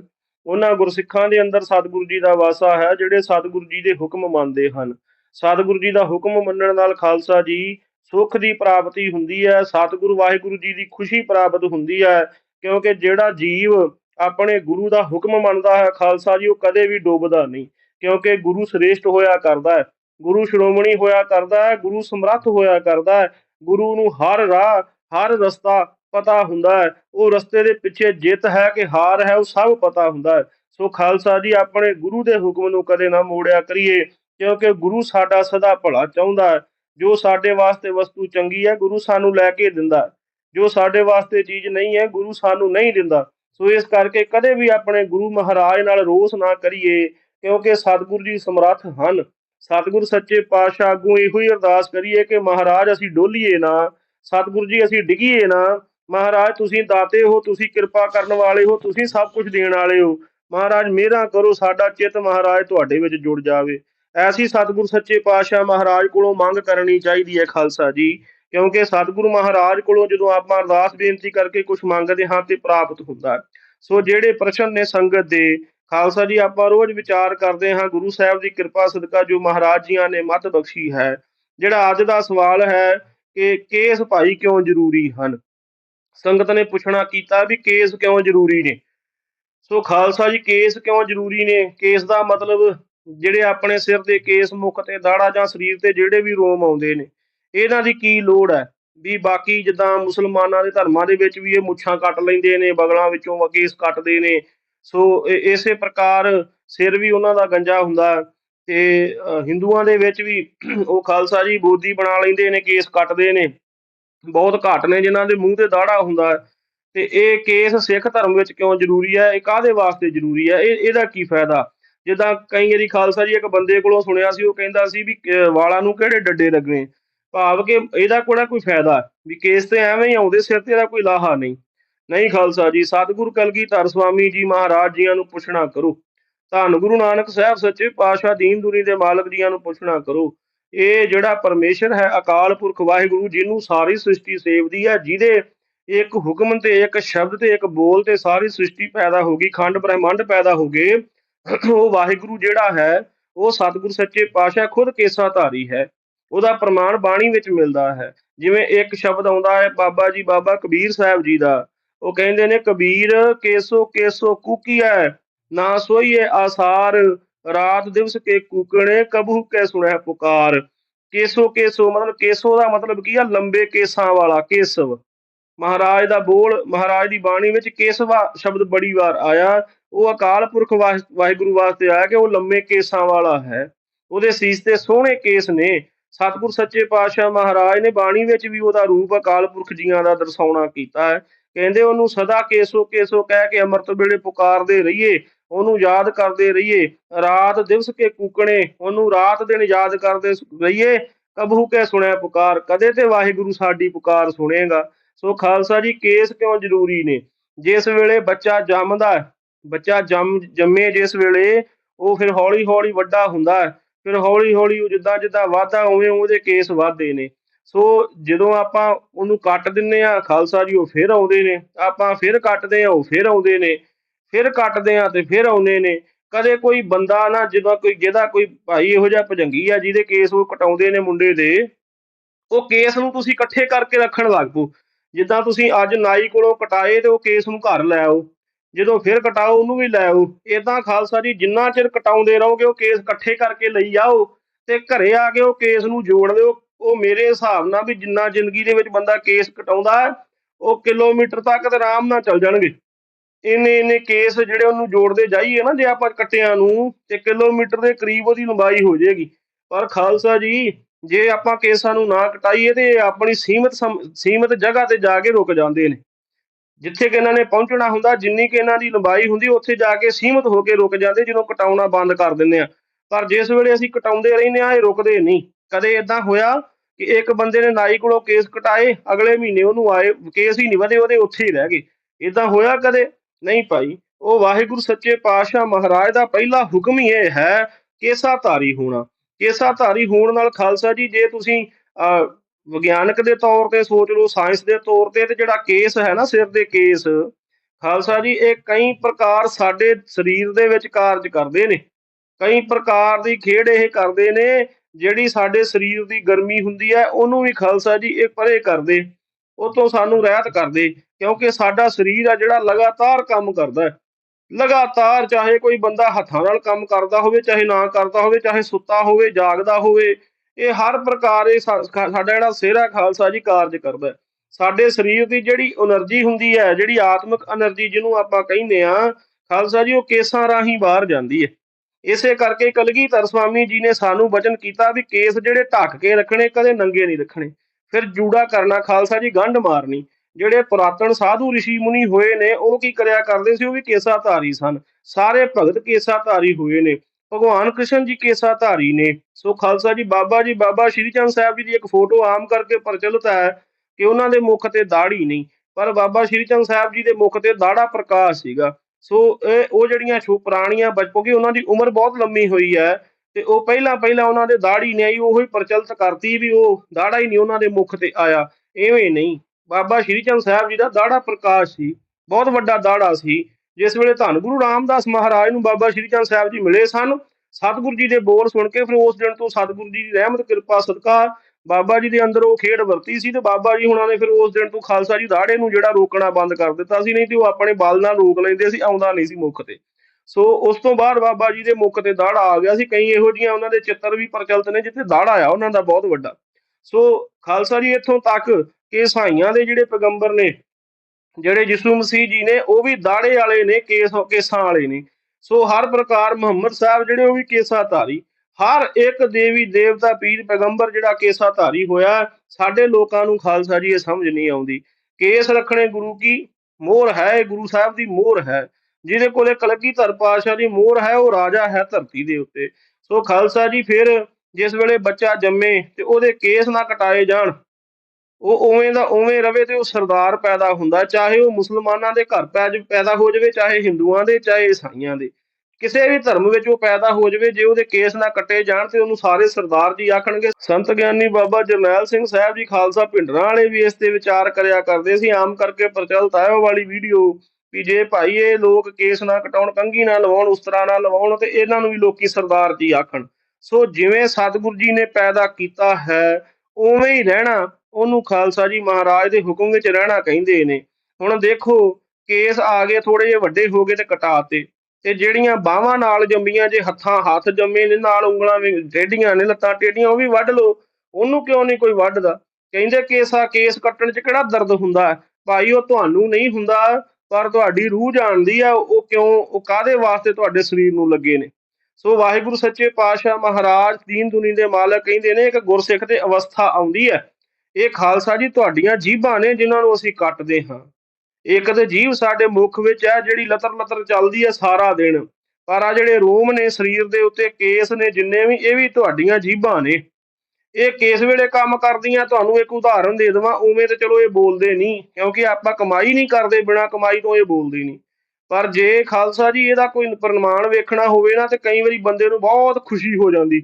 S1: ਉਹਨਾਂ ਗੁਰਸਿੱਖਾਂ ਦੇ ਅੰਦਰ ਸਤਿਗੁਰੂ ਜੀ ਦਾ ਵਾਸਾ ਹੈ, ਜਿਹੜੇ ਸਤਿਗੁਰੂ ਜੀ ਦੇ ਹੁਕਮ ਮੰਨਦੇ ਹਨ। ਸਤਿਗੁਰੂ ਜੀ ਦਾ ਹੁਕਮ ਮੰਨਣ ਨਾਲ ਖਾਲਸਾ ਜੀ, ਸੁੱਖ ਦੀ ਪ੍ਰਾਪਤੀ ਹੁੰਦੀ ਹੈ, ਸਤਿਗੁਰੂ ਵਾਹਿਗੁਰੂ ਜੀ ਦੀ ਖੁਸ਼ੀ ਪ੍ਰਾਪਤ ਹੁੰਦੀ ਹੈ, ਕਿਉਂਕਿ ਜਿਹੜਾ ਜੀਵ ਆਪਣੇ ਗੁਰੂ ਦਾ ਹੁਕਮ ਮੰਨਦਾ ਹੈ, ਖਾਲਸਾ ਜੀ, ਉਹ ਕਦੇ ਵੀ ਡੁੱਬਦਾ ਨਹੀਂ, ਕਿਉਂਕਿ ਗੁਰੂ ਸ੍ਰੇਸ਼ਟ ਹੋਇਆ ਕਰਦਾ ਹੈ, ਗੁਰੂ ਸ਼੍ਰੋਮਣੀ ਹੋਇਆ ਕਰਦਾ ਹੈ, ਗੁਰੂ ਸਮਰੱਥ ਹੋਇਆ ਕਰਦਾ ਹੈ, ਗੁਰੂ ਨੂੰ ਹਰ ਰਾਹ, ਹਰ ਰਸਤਾ ਪਤਾ ਹੁੰਦਾ ਹੈ। ਉਹ ਰਸਤੇ ਦੇ ਪਿੱਛੇ ਜਿੱਤ ਹੈ ਕਿ ਹਾਰ ਹੈ, ਉਹ ਸਭ ਪਤਾ ਹੁੰਦਾ ਹੈ। ਸੋ ਖਾਲਸਾ ਜੀ, ਆਪਣੇ ਗੁਰੂ ਦੇ ਹੁਕਮ ਨੂੰ ਕਦੇ ਨਾ ਮੋੜਿਆ ਕਰੀਏ, ਕਿਉਂਕਿ ਗੁਰੂ ਸਾਡਾ ਸਦਾ ਭਲਾ ਚਾਹੁੰਦਾ ਹੈ। ਜੋ ਸਾਡੇ ਵਾਸਤੇ ਵਸਤੂ ਚੰਗੀ ਹੈ, ਗੁਰੂ ਸਾਨੂੰ ਲੈ ਕੇ ਦਿੰਦਾ ਜੋ ਸਾਡੇ ਵਾਸਤੇ ਚੀਜ਼ ਨਹੀਂ ਹੈ, ਗੁਰੂ ਸਾਨੂੰ ਨਹੀਂ ਦਿੰਦਾ। ਸੋ ਇਸ ਕਰਕੇ ਕਦੇ ਵੀ ਆਪਣੇ ਗੁਰੂ ਮਹਾਰਾਜ ਨਾਲ ਰੋਸ ਨਾ ਕਰੀਏ, ਕਿਉਂਕਿ ਸਤਿਗੁਰੂ ਜੀ ਸਮਰੱਥ ਹਨ। ਸਤਿਗੁਰ ਸੱਚੇ ਪਾਤਸ਼ਾਹ ਅੱਗੋਂ ਇਹੋ ਹੀ ਅਰਦਾਸ ਕਰੀਏ ਕਿ ਮਹਾਰਾਜ, ਅਸੀਂ ਡੋਲੀਏ ਨਾ। ਸਤਿਗੁਰੂ ਜੀ, ਅਸੀਂ ਡਿੱਗੀਏ ਨਾ। ਮਹਾਰਾਜ, ਤੁਸੀਂ ਦਾਤੇ ਹੋ, ਤੁਸੀਂ ਕਿਰਪਾ ਕਰਨ ਵਾਲੇ ਹੋ, ਤੁਸੀਂ ਸਭ ਕੁਝ ਦੇਣ ਵਾਲੇ ਹੋ। ਮਹਾਰਾਜ, ਮਿਹਰਾਂ ਕਰੋ, ਸਾਡਾ ਚਿੱਤ ਮਹਾਰਾਜ ਤੁਹਾਡੇ ਵਿੱਚ ਜੁੜ ਜਾਵੇ। ਐਸੀ ਸਤਿਗੁਰ ਸੱਚੇ ਪਾਤਸ਼ਾਹ ਮਹਾਰਾਜ ਕੋਲੋਂ ਮੰਗ ਕਰਨੀ ਚਾਹੀਦੀ ਹੈ ਖਾਲਸਾ ਜੀ, ਕਿਉਂਕਿ ਸਤਿਗੁਰੂ ਮਹਾਰਾਜ ਕੋਲੋਂ ਜਦੋਂ ਆਪਾਂ ਅਰਦਾਸ ਬੇਨਤੀ ਕਰਕੇ ਕੁਝ ਮੰਗਦੇ ਹਾਂ ਤੇ ਪ੍ਰਾਪਤ ਹੁੰਦਾ। ਸੋ ਜਿਹੜੇ ਪ੍ਰਸ਼ਨ ਨੇ ਸੰਗਤ ਦੇ, ਖਾਲਸਾ ਜੀ, ਆਪਾਂ ਰੋਜ਼ ਵਿਚਾਰ ਕਰਦੇ ਹਾਂ, ਗੁਰੂ ਸਾਹਿਬ ਦੀ ਕਿਰਪਾ ਸਦਕਾ ਜੋ ਮਹਾਰਾਜ ਜੀਆਂ ਨੇ ਮਤ ਬਖਸ਼ੀ ਹੈ। ਜਿਹੜਾ ਅੱਜ ਦਾ ਸਵਾਲ ਹੈ ਕਿ ਕੇਸ ਭਾਈ ਕਿਉਂ ਜ਼ਰੂਰੀ ਹਨ? ਸੰਗਤ ਨੇ ਪੁੱਛਣਾ ਕੀਤਾ ਵੀ ਕੇਸ ਕਿਉਂ ਜ਼ਰੂਰੀ ਨੇ? ਸੋ ਖਾਲਸਾ ਜੀ, ਕੇਸ ਕਿਉਂ ਜ਼ਰੂਰੀ ਨੇ? ਕੇਸ ਦਾ ਮਤਲਬ ਜਿਹੜੇ ਆਪਣੇ ਸਿਰ ਦੇ ਕੇਸ, ਮੁੱਖ ਤੇ ਦਾੜਾ ਜਾਂ ਸਰੀਰ ਤੇ ਜਿਹੜੇ ਵੀ ਰੋਮ ਆਉਂਦੇ ਨੇ, ਇਹਨਾਂ ਦੀ ਕੀ ਲੋੜ ਹੈ? ਵੀ ਬਾਕੀ ਜਿੱਦਾਂ ਮੁਸਲਮਾਨਾਂ ਦੇ ਧਰਮਾਂ ਦੇ ਵਿੱਚ ਵੀ ਇਹ ਮੁੱਛਾਂ ਕੱਟ ਲੈਂਦੇ ਨੇ, ਬਗਲਾਂ ਵਿੱਚੋਂ ਕੇਸ ਕੱਟਦੇ ਨੇ। ਸੋ ਇ- ਇਸੇ ਪ੍ਰਕਾਰ ਸਿਰ ਵੀ ਉਹਨਾਂ ਦਾ ਗੰਜਾ ਹੁੰਦਾ ਹੈ ਤੇ ਹਿੰਦੂਆਂ ਦੇ ਵਿੱਚ ਵੀ ਉਹ ਖਾਲਸਾ ਜੀ ਬੋਦੀ ਬਣਾ ਲੈਂਦੇ ਨੇ, ਕੇਸ ਕੱਟਦੇ ਨੇ। ਬਹੁਤ ਘੱਟ ਨੇ ਜਿਨ੍ਹਾਂ ਦੇ ਮੂੰਹ ਤੇ ਦਾੜਾ ਹੁੰਦਾ ਹੈ। ਤੇ ਇਹ ਕੇਸ ਸਿੱਖ ਧਰਮ ਵਿੱਚ ਕਿਉਂ ਜ਼ਰੂਰੀ ਹੈ? ਇਹ ਕਾਹਦੇ ਵਾਸਤੇ ਜ਼ਰੂਰੀ ਹੈ? ਇਹ, ਇਹਦਾ ਕੀ ਫਾਇਦਾ? ਜਿੱਦਾਂ ਕਈ ਵਾਰੀ ਖਾਲਸਾ ਜੀ ਇੱਕ ਬੰਦੇ ਕੋਲੋਂ ਸੁਣਿਆ ਸੀ, ਉਹ ਕਹਿੰਦਾ ਸੀ ਵੀ ਵਾਲਾਂ ਨੂੰ ਕਿਹੜੇ ਡੱਡੇ ਲੱਗਣੇ? ਭਾਵ ਕਿ ਇਹਦਾ ਕੋੜਾ ਕੋਈ ਫਾਇਦਾ ਵੀ ਕੇਸ ਤੇ ਐਵੇਂ ਹੀ ਆਉਂਦੇ, ਸਿਰ ਤੇ ਇਹਦਾ ਕੋਈ ਲਾਹਾ ਨਹੀਂ। ਨਹੀਂ ਖਾਲਸਾ ਜੀ, ਸਤਿਗੁਰੂ ਕਲਗੀਧਰ ਸੁਆਮੀ ਜੀ ਮਹਾਰਾਜ ਜੀਆਂ ਨੂੰ ਪੁੱਛਣਾ ਕਰੋ। ਧੰਨ ਗੁਰੂ ਨਾਨਕ ਸਾਹਿਬ ਸੱਚੇ ਪਾਤਸ਼ਾਹ ਦੀਨ ਦੁਨੀ ਦੇ ਮਾਲਕ ਜੀਆਂ ਨੂੰ ਪੁੱਛਣਾ ਕਰੋ। ਇਹ ਜਿਹੜਾ ਪਰਮੇਸ਼ਰ ਹੈ, ਅਕਾਲ ਪੁਰਖ ਵਾਹਿਗੁਰੂ, ਜਿਹਨੂੰ ਸਾਰੀ ਸ੍ਰਿਸ਼ਟੀ ਸੇਵਦੀ ਹੈ, ਜਿਹਦੇ ਇੱਕ ਹੁਕਮ ਤੇ, ਇੱਕ ਸ਼ਬਦ ਤੇ, ਇੱਕ ਬੋਲ ਤੇ ਸਾਰੀ ਸ੍ਰਿਸ਼ਟੀ ਪੈਦਾ ਹੋ ਗਈ, ਖੰਡ ਬ੍ਰਹਿਮੰਡ ਪੈਦਾ ਹੋ ਗਏ, ਉਹ ਵਾਹਿਗੁਰੂ ਜਿਹੜਾ ਹੈ, ਉਹ ਸਤਿਗੁਰ ਸੱਚੇ ਪਾਤਸ਼ਾਹ ਖੁਦ ਕੇਸਾ ਧਾਰੀ ਹੈ। ਉਹਦਾ ਪ੍ਰਮਾਣ ਬਾਣੀ ਵਿੱਚ ਮਿਲਦਾ ਹੈ। ਜਿਵੇਂ ਇੱਕ ਸ਼ਬਦ ਆਉਂਦਾ ਹੈ, ਬਾਬਾ ਜੀ, ਬਾਬਾ ਕਬੀਰ ਸਾਹਿਬ ਜੀ ਦਾ। ਉਹ ਕਹਿੰਦੇ ਨੇ, ਕਬੀਰ ਕੇਸੋ ਕੇਸੋ ਕੂਕੀਐ, ਨਾ ਸੋਈਏ ਆਸਾਰ ਰਾਤ ਦਿਵਸ ਕੇ ਕੂਕਣੇ ਕਬੂ ਕੈ ਸੁਣੈ ਪੁਕਾਰ। ਕੇਸੋ ਕੇਸੋ, ਮਤਲਬ ਕੇਸੋ ਦਾ ਮਤਲਬ ਕੀ ਆ? ਲੰਬੇ ਕੇਸਾਂ ਵਾਲਾ, ਕੇਸਵ। ਮਹਾਰਾਜ ਦਾ ਬੋਲ, ਮਹਾਰਾਜ ਦੀ ਬਾਣੀ ਵਿੱਚ ਕੇਸਵਾ ਸ਼ਬਦ ਬੜੀ ਵਾਰ ਆਇਆ। ਉਹ ਅਕਾਲ ਪੁਰਖ ਵਾਹਿਗੁਰੂ ਵਾਸਤੇ ਆਇਆ ਕਿ ਉਹ ਲੰਮੇ ਕੇਸਾਂ ਵਾਲਾ ਹੈ। ਉਹਦੇ ਸੀਸ ਤੇ ਸੋਹਣੇ ਕੇਸ ਨੇ। ਸਤਿਗੁਰ ਸੱਚੇ ਪਾਤਸ਼ਾਹ ਮਹਾਰਾਜ ਨੇ ਬਾਣੀ ਵਿੱਚ ਵੀ ਉਹਦਾ ਰੂਪ ਅਕਾਲ ਪੁਰਖ ਜੀਆਂ ਦਾ ਦਰਸਾਉਣਾ ਕੀਤਾ ਹੈ। ਕਹਿੰਦੇ ਉਹਨੂੰ ਸਦਾ ਕੇਸੋ ਕੇਸੋ ਕਹਿ ਕੇ ਅੰਮ੍ਰਿਤ ਵੇਲੇ ਪੁਕਾਰਦੇ ਰਹੀਏ। ਉਹਨੂੰ ਯਾਦ ਕਰਦੇ ਰਹੀਏ। ਰਾਤ ਦਿਵਸ ਕੇ ਕੂਕਣੇ, ਉਹਨੂੰ ਰਾਤ ਦਿਨ ਯਾਦ ਕਰਦੇ ਰਹੀਏ। ਕਬਹੂ ਕੇ ਸੁਣਿਆ ਪੁਕਾਰ, ਕਦੇ ਤੇ ਵਾਹਿਗੁਰੂ ਸਾਡੀ ਪੁਕਾਰ ਸੁਣੇਗਾ। ਸੋ ਖਾਲਸਾ ਜੀ, ਕੇਸ ਕਿਉਂ ਜ਼ਰੂਰੀ ਨੇ? ਜਿਸ ਵੇਲੇ ਬੱਚਾ ਜੰਮਦਾ ਬੱਚਾ ਜੰਮ, ਜੰਮੇ ਜਿਸ ਵੇਲੇ, ਉਹ ਫਿਰ ਹੌਲੀ ਹੌਲੀ ਵੱਡਾ ਹੁੰਦਾ ਫਿਰ ਹੌਲੀ ਹੌਲੀ ਉਹ ਜਿੱਦਾਂ ਜਿੱਦਾਂ ਵਾਧਾ, ਉਵੇਂ ਉਹਦੇ ਕੇਸ ਵੱਧਦੇ ਨੇ। ਸੋ ਜਦੋਂ ਆਪਾਂ ਉਹਨੂੰ ਕੱਟ ਦਿੰਨੇ ਆ, ਖਾਲਸਾ ਜੀ ਉਹ ਫਿਰ ਆਉਂਦੇ ਨੇ। ਆਪਾਂ ਫਿਰ ਕੱਟਦੇ ਆ, ਉਹ ਫਿਰ ਆਉਂਦੇ ਨੇ। ਫਿਰ ਕੱਟਦੇ ਆ ਤੇ ਫਿਰ ਆਉਂਦੇ ਨੇ। ਕਦੇ ਕੋਈ ਬੰਦਾ ਨਾ ਜਿਹਦਾ ਕੋਈ ਜਿਹਦਾ ਕੋਈ ਭਾਈ ਇਹੋ ਜਿਹਾ ਭਜੰਗੀ ਆ, ਜਿਹਦੇ ਕੇਸ ਉਹ ਕਟਾਉਂਦੇ ਨੇ ਮੁੰਡੇ ਦੇ, ਉਹ ਕੇਸ ਨੂੰ ਤੁਸੀਂ ਇਕੱਠੇ ਕਰਕੇ ਰੱਖਣ ਲੱਗ ਪੋ ਜਿੱਦਾਂ ਤੁਸੀਂ ਅੱਜ ਨਾਈ ਕੋਲੋਂ ਕਟਾਏ ਤੇ ਉਹ ਕੇਸ ਨੂੰ ਘਰ ਲੈ ਆਓ। ਜਦੋਂ ਫਿਰ ਕਟਾਓ, ਉਹਨੂੰ ਵੀ ਲੈ ਆਓ। ਇਦਾਂ ਖਾਲਸਾ ਜੀ, ਜਿੰਨਾ ਚਿਰ ਕਟਾਉਂਦੇ ਰਹੋਗੇ, ਉਹ ਕੇਸ ਇਕੱਠੇ ਕਰਕੇ ਲਈ ਜਾਓ ਤੇ ਘਰੇ ਆ ਕੇ ਉਹ ਕੇਸ ਨੂੰ ਜੋੜ ਦਿਓ। ਉਹ ਮੇਰੇ ਹਿਸਾਬ ਨਾਲ ਵੀ ਜਿੰਨਾ ਜ਼ਿੰਦਗੀ ਦੇ ਵਿੱਚ ਬੰਦਾ ਕੇਸ ਕਟਾਉਂਦਾ, ਉਹ ਕਿਲੋਮੀਟਰ ਤੱਕ ਤੇ ਆਰਾਮ ਨਾਲ ਚੱਲ ਜਾਣਗੇ। ਇੰਨੇ ਇੰਨੇ ਕੇਸ ਜਿਹੜੇ ਉਹਨੂੰ ਜੋੜਦੇ ਜਾਈਏ ਨਾ, ਜੇ ਆਪਾਂ ਕੱਟਿਆਂ ਨੂੰ, ਤੇ ਕਿਲੋਮੀਟਰ ਦੇ ਕਰੀਬ ਉਹਦੀ ਲੰਬਾਈ ਹੋ ਜਾਏਗੀ। ਪਰ ਖਾਲਸਾ ਜੀ, ਜੇ ਆਪਾਂ ਕੇਸਾਂ ਨੂੰ ਨਾ ਕਟਾਈਏ, ਤੇ ਇਹ ਆਪਣੀ ਸੀਮਤ ਸਮ- ਸੀਮਤ ਜਗ੍ਹਾ ਤੇ ਜਾ ਕੇ ਰੁਕ ਜਾਂਦੇ ਨੇ। ਜਿੱਥੇ ਕਿ ਇਹਨਾਂ ਨੇ ਪਹੁੰਚਣਾ ਹੁੰਦਾ, ਜਿੰਨੀ ਕਿ ਇਹਨਾਂ ਦੀ ਲੰਬਾਈ ਹੁੰਦੀ, ਉੱਥੇ ਜਾ ਕੇ ਸੀਮਤ ਹੋ ਕੇ ਰੁਕ ਜਾਂਦੇ ਜਦੋਂ ਕਟਾਉਣਾ ਬੰਦ ਕਰ ਦਿੰਦੇ ਆ। ਪਰ ਜਿਸ ਵੇਲੇ ਅਸੀਂ ਕਟਾਉਂਦੇ ਰਹਿੰਦੇ ਆ ਇਹ ਰੁਕਦੇ ਨਹੀਂ। ਕਦੇ ਇਦਾਂ ਹੋਇਆ ਕਿ ਇੱਕ ਬੰਦੇ ਨੇ ਨਾਈ ਕੋਲੋਂ ਕੇਸ ਕਟਾਏ, ਅਗਲੇ ਮਹੀਨੇ ਉਹਨੂੰ ਆਏ, ਕੇਸ ਹੀ ਨਹੀਂ ਵਧੇ, ਉਹਦੇ ਉੱਥੇ ਹੀ ਰਹਿ ਗਏ। ਇਦਾਂ ਹੋਇਆ ਕਦੇ? ਨਹੀਂ ਭਾਈ ਉਹ ਵਾਹਿਗੁਰੂ ਸੱਚੇ ਪਾਤਸ਼ਾਹ ਮਹਾਰਾਜ ਦਾ ਪਹਿਲਾ ਹੁਕਮ ਹੀ ਇਹ ਹੈ ਕੇਸਾ ਧਾਰੀ ਹੋਣਾ। ਕੇਸਾ ਧਾਰੀ ਹੋਣ ਨਾਲ ਖਾਲਸਾ ਜੀ ਜੇ ਤੁਸੀਂ ਅਹ, ਵਿਗਿਆਨਕ ਦੇ ਤੌਰ ਤੇ ਸੋਚ ਲਓ ਸਾਇੰਸ ਦੇ ਤੌਰ ਤੇ ਤੇ ਜਿਹੜਾ ਕੇਸ ਹੈ ਨਾ ਸਿਰ ਦੇ ਕੇਸ ਖਾਲਸਾ ਜੀ ਇਹ ਕਈ ਪ੍ਰਕਾਰ ਸਾਡੇ ਸਰੀਰ ਦੇ ਵਿੱਚ ਕਾਰਜ ਕਰਦੇ ਨੇ। ਕਈ ਪ੍ਰਕਾਰ ਦੀ ਖੇਡ ਇਹ ਕਰਦੇ ਨੇ ਜਿਹੜੀ ਸਾਡੇ ਸਰੀਰ ਦੀ ਗਰਮੀ ਹੁੰਦੀ ਹੈ ਉਹਨੂੰ ਵੀ ਖਾਲਸਾ ਜੀ ਇਹ ਪਰੇ ਕਰਦੇ। ਉਹ ਤੋਂ ਸਾਨੂੰ ਰਹਿਤ ਕਰ ਦੇ ਕਿਉਂਕਿ ਸਾਡਾ ਸਰੀਰ ਆ ਜਿਹੜਾ ਲਗਾਤਾਰ ਕੰਮ ਕਰਦਾ ਹੈ। ਲਗਾਤਾਰ ਚਾਹੇ ਕੋਈ ਬੰਦਾ ਹੱਥਾਂ ਨਾਲ ਕੰਮ ਕਰਦਾ ਹੋਵੇ, ਚਾਹੇ ਨਾ ਕਰਦਾ ਹੋਵੇ, ਚਾਹੇ ਸੁੱਤਾ ਹੋਵੇ, ਜਾਗਦਾ ਹੋਵੇ, ਇਹ ਹਰ ਪ੍ਰਕਾਰ ਇਹ ਸਾਡਾ ਜਿਹੜਾ ਸਿਹਰਾ ਖਾਲਸਾ ਜੀ ਕਾਰਜ ਕਰਦਾ ਸਾਡੇ ਸਰੀਰ ਦੀ ਜਿਹੜੀ એનર્ਜੀ ਹੁੰਦੀ ਹੈ, ਜਿਹੜੀ ਆਤਮਿਕ એનર્ਜੀ ਜਿਹਨੂੰ ਆਪਾਂ ਕਹਿੰਦੇ ਆ ਖਾਲਸਾ ਜੀ, ਉਹ ਕੇਸਾਂ ਰਾਹੀਂ ਬਾਹਰ ਜਾਂਦੀ ਹੈ। ਇਸੇ ਕਰਕੇ ਕਲਗੀ ਸਵਾਮੀ ਜੀ ਨੇ ਸਾਨੂੰ ਬਚਨ ਕੀਤਾ ਵੀ ਕੇਸ ਜਿਹੜੇ ਢੱਕ ਕੇ ਰੱਖਣੇ, ਕਦੇ ਨੰਗੇ ਨਹੀਂ ਰੱਖਣੇ। ਫਿਰ ਜੂੜਾ ਕਰਨਾ ਖਾਲਸਾ ਜੀ, ਗੰਢ ਮਾਰਨੀ। ਜਿਹੜੇ ਪੁਰਾਤਨ ਸਾਧੂ ਰਿਸ਼ੀ ਮੁਨੀ ਹੋਏ ਨੇ ਉਹ ਕੀ ਕਰਿਆ ਕਰਦੇ ਸੀ? ਉਹ ਵੀ ਕੇਸਾ ਧਾਰੀ ਸਨ। ਸਾਰੇ ਭਗਤ ਕੇਸਾ ਧਾਰੀ ਹੋਏ ਨੇ। ਭਗਵਾਨ ਕ੍ਰਿਸ਼ਨ ਜੀ ਕੇਸਾ ਧਾਰੀ ਨੇ। ਸੋ ਖਾਲਸਾ ਜੀ, ਬਾਬਾ ਜੀ, ਬਾਬਾ ਸ਼੍ਰੀ ਚੰਦ ਸਾਹਿਬ ਜੀ ਦੀ ਇੱਕ ਫੋਟੋ ਆਮ ਕਰਕੇ ਪ੍ਰਚਲਿਤ ਹੈ ਕਿ ਉਹਨਾਂ ਦੇ ਮੁਖ ਤੇ ਦਾੜੀ ਨਹੀਂ, ਪਰ ਬਾਬਾ ਸ਼੍ਰੀ ਚੰਦ ਸਾਹਿਬ ਜੀ ਦੇ ਮੁਖ ਤੇ ਦਾੜਾ ਪ੍ਰਕਾਸ਼ ਸੀਗਾ। ਸੋ ਇਹ, ਉਹ ਜਿਹੜੀਆਂ ਛੋ ਪੁਰਾਣੀਆਂ ਬਚਪੋਗੀ ਉਹਨਾਂ ਦੀ ਉਮਰ ਬਹੁਤ ਲੰਮੀ ਹੋਈ ਹੈ। ਤੇ ਉਹ ਪਹਿਲਾਂ ਪਹਿਲਾਂ ਉਹਨਾਂ ਦੇ ਦਾੜੀ ਨਹੀਂ ਆਈ, ਉਹੀ ਪ੍ਰਚਲਿਤ ਕਰਤੀ ਵੀ ਉਹ ਦਾੜਾ ਹੀ ਨਹੀਂ ਉਹਨਾਂ ਦੇ ਮੁਖ ਤੇ ਆਇਆ। ਐਵੇਂ ਨਹੀਂ। ਬਾਬਾ ਸ਼੍ਰੀ ਚੰਦ ਸਾਹਿਬ ਜੀ ਦਾ ਦਾੜਾ ਪ੍ਰਕਾਸ਼ ਸੀ, ਬਹੁਤ ਵੱਡਾ ਦਾੜਾ ਸੀ। ਜਿਸ ਵੇਲੇ ਧੰਨ ਗੁਰੂ ਰਾਮਦਾਸ ਮਹਾਰਾਜ ਨੂੰ ਬਾਬਾ ਸ਼੍ਰੀ ਚੰਦ ਸਾਹਿਬ ਜੀ ਮਿਲੇ ਸਨ, ਸਤਿਗੁਰੂ ਜੀ ਦੇ ਬੋਲ ਸੁਣ ਕੇ ਫਿਰ ਉਸ ਦਿਨ ਤੋਂ ਸਤਿਗੁਰੂ ਜੀ ਦੀ ਰਹਿਮਤ, ਕਿਰਪਾ ਸਦਕਾ ਬਾਬਾ ਜੀ ਦੇ ਅੰਦਰ ਉਹ ਖੇਡ ਵਰਤੀ ਸੀ ਤੇ ਬਾਬਾ ਜੀ ਹੁਣਾਂ ਨੇ ਫਿਰ ਉਸ ਦਿਨ ਤੋਂ ਖਾਲਸਾ ਜੀ ਦਾੜੇ ਨੂੰ ਜਿਹੜਾ ਰੋਕਣਾ ਬੰਦ ਕਰ ਦਿੱਤਾ ਸੀ, ਨਹੀਂ ਤੇ ਉਹ ਆਪਣੇ ਬਲ ਨਾਲ ਰੋਕ ਲੈਂਦੇ ਸੀ, ਆਉਂਦਾ ਨਹੀਂ ਸੀ ਮੁੱਖ ਤੇ। ਸੋ ਉਸ ਤੋਂ ਬਾਅਦ ਬਾਬਾ ਜੀ ਦੇ ਮੁੱਖ ਤੇ ਦਾੜਾ ਆ ਗਿਆ ਸੀ। ਕਈ ਇਹੋ ਜੀਆਂ ਉਹਨਾਂ ਦੇ ਚਿੱਤਰ ਵੀ ਪ੍ਰਚਲਿਤ ਨੇ ਜਿੱਥੇ ਦਾੜਾ ਆ, ਉਹਨਾਂ ਦਾ ਬਹੁਤ ਵੱਡਾ। ਸੋ ਖਾਲਸਾ ਜੀ ਇੱਥੋਂ ਤੱਕ ਕਿ ਸਾਈਆਂ ਦੇ ਜਿਹੜੇ ਪੈਗੰਬਰ ਨੇ, ਜਿਹੜੇ ਯਿਸੂ ਮਸੀਹ ਜੀ ਨੇ, ਉਹ ਵੀ ਦਾੜੇ ਵਾਲੇ ਨੇ, ਕੇਸ, ਕੇਸਾਂ ਵਾਲੇ ਨੇ। ਸੋ ਹਰ ਪ੍ਰਕਾਰ ਮੁਹੰਮਦ ਸਾਹਿਬ ਜਿਹੜੇ ਉਹ ਵੀ ਕੇਸਾ ਧਾਰੀ ਹਰ ਇੱਕ ਦੇਵੀ, ਦੇਵਤਾ, ਪੀਰ, ਪੈਗੰਬਰ ਜਿਹੜਾ ਕੇਸਾ ਧਾਰੀ ਹੋਇਆ, ਸਾਡੇ ਲੋਕਾਂ ਨੂੰ ਖਾਲਸਾ ਜੀ ਇਹ ਸਮਝ ਨਹੀਂ ਆਉਂਦੀ। ਕੇਸ ਰੱਖਣੇ ਗੁਰੂ ਕੀ, ਮੋਹਰ ਹੈ ਗੁਰੂ ਸਾਹਿਬ ਦੀ ਮੋਹਰ ਹੈ। ਜਿਹਦੇ ਕੋਲੇ ਕਲਗੀਧਰ ਪਾਤਸ਼ਾਹ ਦੀ ਮੋਹਰ ਹੈ, ਉਹ ਰਾਜਾ ਹੈ ਧਰਤੀ ਦੇ ਉੱਤੇ। ਸੋ ਖਾਲਸਾ ਜੀ ਫਿਰ ਜਿਸ ਵੇਲੇ ਬੱਚਾ ਜੰਮੇ ਤੇ ਉਹਦੇ ਕੇਸ ਨਾ ਕਟਾਏ ਜਾਣ, ਉਹ ਉਵੇਂ ਦਾ ਉਵੇਂ ਰਵੇ ਤੇ ਉਹ ਸਰਦਾਰ ਪੈਦਾ ਹੁੰਦਾ, ਚਾਹੇ ਉਹ ਮੁਸਲਮਾਨਾਂ ਦੇ ਘਰ ਪੈਦਾ ਹੋ ਜਾਵੇ, ਚਾਹੇ ਹਿੰਦੂਆਂ ਦੇ, ਚਾਹੇ ਈਸਾਈਆਂ ਦੇ। ਕਿਸੇ ਵੀ ਧਰਮ ਵਿੱਚ ਉਹ ਪੈਦਾ ਹੋ ਜਾਵੇ, ਜੇ ਉਹਦੇ ਕੇਸ ਨਾ ਕੱਟੇ ਜਾਣ ਤੇ ਉਹਨੂੰ ਸਾਰੇ ਸਰਦਾਰ ਜੀ ਆਖਣਗੇ, ਸੰਤ ਗਿਆਨੀ ਬਾਬਾ ਜਰਨੈਲ ਸਿੰਘ ਸਾਹਿਬ ਜੀ ਖਾਲਸਾ ਭਿੰਡਰਾਂ ਵਾਲੇ ਵੀ ਇਸ ਤੇ ਵਿਚਾਰ ਕਰਿਆ ਕਰਦੇ ਸੀ, ਆਮ ਕਰਕੇ ਪ੍ਰਚਲਿਤ ਹੈ ਉਹ ਵਾਲੀ ਵੀਡੀਓ। ਵੀ ਜੇ ਭਾਈ ਇਹ ਲੋਕ ਕੇਸ ਨਾ ਕਟਾਉਣ, ਕੰਘੀ ਨਾ ਲਵਾਉਣ ਉਸ ਤਰ੍ਹਾਂ ਨਾ ਲਵਾਉਣ ਤੇ ਇਹਨਾਂ ਨੂੰ ਵੀ ਲੋਕੀ ਸਰਦਾਰ ਜੀ ਆਖਣ। ਸੋ ਜਿਵੇਂ ਸਤਿਗੁਰੂ ਜੀ ਨੇ ਪੈਦਾ ਕੀਤਾ ਹੈ, ਉਵੇਂ ਹੀ ਰਹਿਣਾ, ਉਹਨੂੰ ਖਾਲਸਾ ਜੀ ਮਹਾਰਾਜ ਦੇ ਹੁਕਮ ਵਿੱਚ ਰਹਿਣਾ ਕਹਿੰਦੇ ਨੇ। ਹੁਣ ਦੇਖੋ, ਕੇਸ ਆ ਗਏ ਥੋੜੇ ਜਿਹੇ ਵੱਡੇ ਹੋ ਗਏ ਤੇ ਕਟਾਤੇ ਤੇ। ਜਿਹੜੀਆਂ ਬਾਹਾਂ ਨਾਲ ਜੰਮੀਆਂ, ਜੇ ਹੱਥਾਂ ਹੱਥ ਜੰਮੇ ਨੇ, ਨਾਲ ਉਂਗਲਾਂ ਵੀ ਟੇਢੀਆਂ ਨੇ, ਲੱਤਾਂ ਟੇਢੀਆਂ, ਉਹ ਵੀ ਵੱਢ ਲਓ। ਉਹਨੂੰ ਕਿਉਂ ਨਹੀਂ ਕੋਈ ਵੱਢਦਾ? ਕਹਿੰਦੇ ਕੇਸਾ ਕੇਸ ਕੱਟਣ 'ਚ ਕਿਹੜਾ ਦਰਦ ਹੁੰਦਾ? ਭਾਈ ਉਹ ਤੁਹਾਨੂੰ ਨਹੀਂ ਹੁੰਦਾ। ਪਰ ਤੁਹਾਡੀ ਰੂਹ ਜਾਣਦੀ ਆ, ਉਹ ਕਿਉਂ, ਉਹ ਕਾਦੇ ਵਾਸਤੇ ਤੁਹਾਡੇ ਸਰੀਰ ਨੂੰ ਲੱਗੇ ਨੇ? ਸੋ ਵਾਹਿਗੁਰੂ ਸੱਚੇ ਪਾਤਸ਼ਾਹ ਮਹਾਰਾਜ, ਦੀਨ ਦੁਨੀ ਦੇ ਮਾਲਕ ਕਹਿੰਦੇ ਨੇ, ਇੱਕ ਗੁਰਸਿੱਖ ਤੇ ਅਵਸਥਾ ਆਉਂਦੀ ਹੈ। ਇਹ ਖਾਲਸਾ ਜੀ ਤੁਹਾਡੀਆਂ ਜੀਭਾਂ ਨੇ, ਜਿਨ੍ਹਾਂ ਨੂੰ ਅਸੀਂ ਕੱਟਦੇ ਹਾਂ। ਇੱਕ ਤੇ ਜੀਭ ਸਾਡੇ ਮੁਖ ਵਿੱਚ ਹੈ, ਜਿਹੜੀ ਲਤਰ ਲਤਰ ਚੱਲਦੀ ਹੈ ਸਾਰਾ ਦਿਨ। ਪਰ ਆ ਜਿਹੜੇ ਰੋਮ ਨੇ ਸਰੀਰ ਦੇ ਉੱਤੇ, ਕੇਸ ਨੇ ਜਿੰਨੇ ਵੀ, ਇਹ ਵੀ ਤੁਹਾਡੀਆਂ ਜੀਭਾਂ ਨੇ। ਇਹ ਕੇਸ ਵੇਲੇ ਕੰਮ ਕਰਦੀਆਂ? ਤੁਹਾਨੂੰ ਇੱਕ ਉਦਾਹਰਨ ਦੇ ਦੇਵਾਂ ਉਵੇਂ ਤੇ ਚਲੋ ਇਹ ਬੋਲਦੇ ਨਹੀਂ ਕਿਉਂਕਿ ਆਪਾਂ ਕਮਾਈ ਨਹੀਂ ਕਰਦੇ ਬਿਨਾਂ ਕਮਾਈ ਤੋਂ ਇਹ ਬੋਲਦੇ ਨਹੀਂ। ਪਰ ਜੇ ਖਾਲਸਾ ਜੀ ਇਹਦਾ ਕੋਈ ਪ੍ਰਮਾਣ ਵੇਖਣਾ ਹੋਵੇ ਨਾ ਤੇ ਕਈ ਵਾਰੀ ਬੰਦੇ ਨੂੰ ਬਹੁਤ ਖੁਸ਼ੀ ਹੋ ਜਾਂਦੀ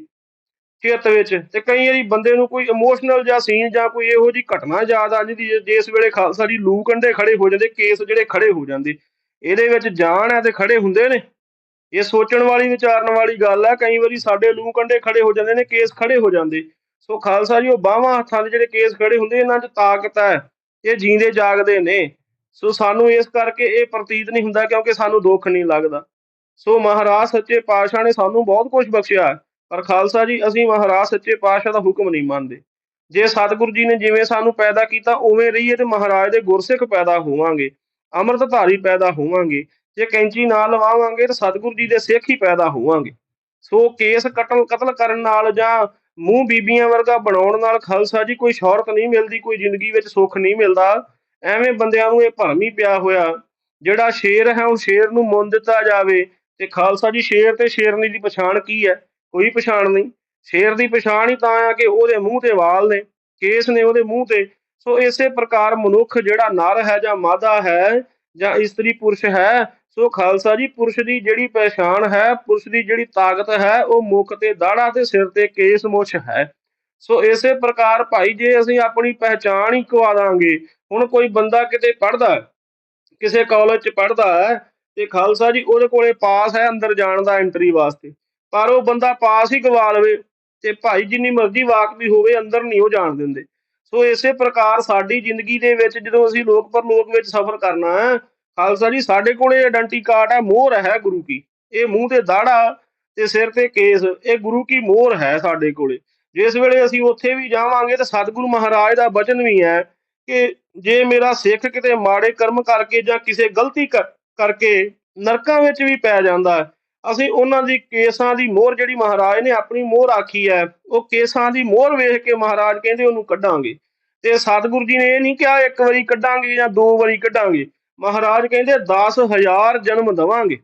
S1: ਚਿੱਤ ਵਿੱਚ। ਤੇ ਕਈ ਵਾਰੀ ਬੰਦੇ ਨੂੰ ਕੋਈ ਇਮੋਸ਼ਨਲ ਜਾਂ ਸੀਨ ਜਾਂ ਕੋਈ ਇਹੋ ਜੀ ਘਟਨਾ ਯਾਦ ਆ ਜਾਂਦੀ ਹੈ, ਜਿਸ ਵੇਲੇ ਖਾਲਸਾ ਜੀ ਲੂ ਕੰਡੇ ਖੜੇ ਹੋ ਜਾਂਦੇ ਕੇਸ ਜਿਹੜੇ ਖੜੇ ਹੋ ਜਾਂਦੇ। ਇਹਦੇ ਵਿੱਚ ਜਾਣ ਹੈ ਤੇ ਖੜੇ ਹੁੰਦੇ ਨੇ। ਇਹ ਸੋਚਣ ਵਾਲੀ ਵਿਚਾਰਨ ਵਾਲੀ ਗੱਲ ਹੈ ਕਈ ਵਾਰੀ ਸਾਡੇ ਲੂ ਕੰਡੇ ਖੜੇ ਹੋ ਜਾਂਦੇ ਨੇ ਕੇਸ ਖੜੇ ਹੋ ਜਾਂਦੇ। ਸੋ ਖਾਲਸਾ ਜੀ, ਉਹ ਬਾਹਾਂ ਹੱਥਾਂ ਦੇ ਜਿਹੜੇ ਕੇਸ ਖੜੇ ਹੁੰਦੇ, ਇਹਨਾਂ 'ਚ ਤਾਕਤ ਹੈ, ਇਹ ਜੀਂਦੇ ਜਾਗਦੇ ਨੇ। ਸੋ ਸਾਨੂੰ ਇਸ ਕਰਕੇ ਇਹ ਪ੍ਰਤੀਤ ਨਹੀਂ ਹੁੰਦਾ, ਕਿਉਂਕਿ ਸਾਨੂੰ ਦੁੱਖ ਨਹੀਂ ਲੱਗਦਾ। ਸੋ ਮਹਾਰਾਜ ਸੱਚੇ ਪਾਤਸ਼ਾਹ ਨੇ ਸਾਨੂੰ ਬਹੁਤ ਕੁਝ ਬਖਸ਼ਿਆ ਪਰ ਖਾਲਸਾ ਜੀ, ਅਸੀਂ ਮਹਾਰਾਜ ਸੱਚੇ ਪਾਤਸ਼ਾਹ ਦਾ ਹੁਕਮ ਨਹੀਂ ਮੰਨਦੇ। ਜੇ ਸਤਿਗੁਰੂ ਜੀ ਨੇ ਜਿਵੇਂ ਸਾਨੂੰ ਪੈਦਾ ਕੀਤਾ, ਉਵੇਂ ਰਹੀਏ ਤੇ ਮਹਾਰਾਜ ਦੇ ਗੁਰਸਿੱਖ ਪੈਦਾ ਹੋਵਾਂਗੇ, ਅੰਮ੍ਰਿਤਧਾਰੀ ਪੈਦਾ ਹੋਵਾਂਗੇ। ਜੇ ਕੈਂਚੀ ਨਾਲ ਲਵਾਵਾਂਗੇ, ਤਾਂ ਸਤਿਗੁਰੂ ਜੀ ਦੇ ਸਿੱਖ ਹੀ ਪੈਦਾ ਹੋਵਾਂਗੇ। ਸੋ ਕੇਸ ਕਤਲ ਕਤਲ ਕਰਨ ਨਾਲ ਜਾਂ ਮੂੰਹ ਬੀਬੀਆਂ ਵਰਗਾ ਬਣਾਉਣ ਨਾਲ ਖਾਲਸਾ ਜੀ, ਕੋਈ ਸ਼ੌਹਰਤ ਨਹੀਂ ਮਿਲਦੀ, ਕੋਈ ਜ਼ਿੰਦਗੀ ਵਿੱਚ ਸੁੱਖ ਨਹੀਂ ਮਿਲਦਾ। ਐਵੇਂ ਬੰਦਿਆਂ ਨੂੰ ਇਹ ਭਰਮ ਹੀ ਪਿਆ ਹੋਇਆ। ਜਿਹੜਾ ਸ਼ੇਰ ਹੈ, ਉਹ ਸ਼ੇਰ ਨੂੰ ਮੁੰਨ ਦਿੱਤਾ ਜਾਵੇ। ਤੇ ਖਾਲਸਾ ਜੀ, ਸ਼ੇਰ ਤੇ ਸ਼ੇਰਨੀ ਦੀ ਪਛਾਣ ਕੀ ਹੈ? ਕੋਈ ਪਛਾਣ ਨਹੀਂ। ਸ਼ੇਰ ਦੀ ਪਛਾਣ ਹੀ ਤਾਂ ਆ ਕਿ ਉਹਦੇ ਮੂੰਹ ਤੇ ਵਾਲ ਨੇ, ਕੇਸ ਨੇ ਉਹਦੇ ਮੂੰਹ ਤੇ। ਸੋ ਇਸੇ ਪ੍ਰਕਾਰ ਮਨੁੱਖ ਜਿਹੜਾ ਨਰ ਹੈ ਜਾਂ ਮਾਦਾ ਹੈ ਜਾਂ ਇਸਤਰੀ ਪੁਰਸ਼ ਹੈ, ਸੋ ਖਾਲਸਾ ਜੀ, ਪੁਰਸ਼ ਦੀ ਜਿਹੜੀ ਪਛਾਣ ਹੈ, ਪੁਰਸ਼ ਦੀ ਜਿਹੜੀ ਤਾਕਤ ਹੈ, ਉਹ ਮੁੱਖ ਤੇ ਦਾੜਾ ਤੇ ਸਿਰ ਤੇ ਕੇਸ ਮੁੱਛ ਹੈ। ਸੋ ਇਸੇ ਪ੍ਰਕਾਰ ਭਾਈ, ਜੇ ਅਸੀਂ ਆਪਣੀ ਪਹਿਚਾਣ ਹੀ ਗਵਾ ਦਾਂਗੇ, ਹੁਣ ਕੋਈ ਬੰਦਾ ਕਿਤੇ ਪੜਦਾ ਕਿਸੇ ਕਾਲਜ ਚ ਪੜਦਾ ਹੈ, ਤੇ ਖਾਲਸਾ ਜੀ ਉਹਦੇ ਕੋਲੇ ਪਾਸ ਹੈ ਅੰਦਰ ਜਾਣ ਦਾ ਐਂਟਰੀ ਵਾਸਤੇ, ਪਰ ਉਹ ਬੰਦਾ ਪਾਸ ਹੀ ਗਵਾ ਲਵੇ, ਤੇ ਭਾਈ ਜਿੰਨੀ ਮਰਜ਼ੀ ਵਾਕ ਵੀ ਹੋਵੇ, ਅੰਦਰ ਨਹੀਂ ਉਹ ਜਾਣ ਦਿੰਦੇ। ਸੋ ਇਸੇ ਪ੍ਰਕਾਰ ਸਾਡੀ ਜ਼ਿੰਦਗੀ ਦੇ ਵਿੱਚ ਜਦੋਂ ਅਸੀਂ ਲੋਕ ਪਰਲੋਕ ਵਿੱਚ ਸਫ਼ਰ ਕਰਨਾ ਹੈ, ਖਾਲਸਾ ਜੀ ਸਾਡੇ ਕੋਲੇ ਆਇਡੈਂਟੀ ਕਾਰਡ ਹੈ, ਮੋਹਰ ਹੈ ਗੁਰੂ ਕੀ। ਇਹ ਮੂੰਹ ਤੇ ਦਾੜਾ ਤੇ ਸਿਰ ਤੇ ਕੇਸ, ਇਹ ਗੁਰੂ ਕੀ ਮੋਹਰ ਹੈ ਸਾਡੇ ਕੋਲੇ। ਜਿਸ ਵੇਲੇ ਅਸੀਂ ਉੱਥੇ ਵੀ ਜਾਵਾਂਗੇ ਤਾਂ ਸਤਿਗੁਰੂ ਮਹਾਰਾਜ ਦਾ ਬਚਨ ਵੀ ਹੈ ਕਿ ਜੇ ਮੇਰਾ ਸਿੱਖ ਕਿਤੇ ਮਾੜੇ ਕਰਮ ਕਰਕੇ ਜਾਂ ਕਿਸੇ ਗਲਤੀ ਕਰ- ਕਰਕੇ ਨਰਕਾਂ ਵਿੱਚ ਵੀ ਪੈ ਜਾਂਦਾ ਅਸੀਂ ਉਹਨਾਂ ਦੀ ਕੇਸਾਂ ਦੀ ਮੋਹਰ ਜਿਹੜੀ ਮਹਾਰਾਜ ਨੇ ਆਪਣੀ ਮੋਹਰ ਆਖੀ ਹੈ, ਉਹ ਕੇਸਾਂ ਦੀ ਮੋਹਰ ਵੇਖ ਕੇ ਮਹਾਰਾਜ ਕਹਿੰਦੇ ਉਹਨੂੰ ਕੱਢਾਂਗੇ। ਤੇ ਸਤਿਗੁਰੂ ਜੀ ਨੇ ਇਹ ਨਹੀਂ ਕਿਹਾ ਇੱਕ ਵਾਰੀ ਕੱਢਾਂਗੇ ਜਾਂ ਦੋ ਵਾਰੀ ਕੱਢਾਂਗੇ। ਮਹਾਰਾਜ ਕਹਿੰਦੇ 10000 ਜਨਮ ਦਵਾਂਗੇ।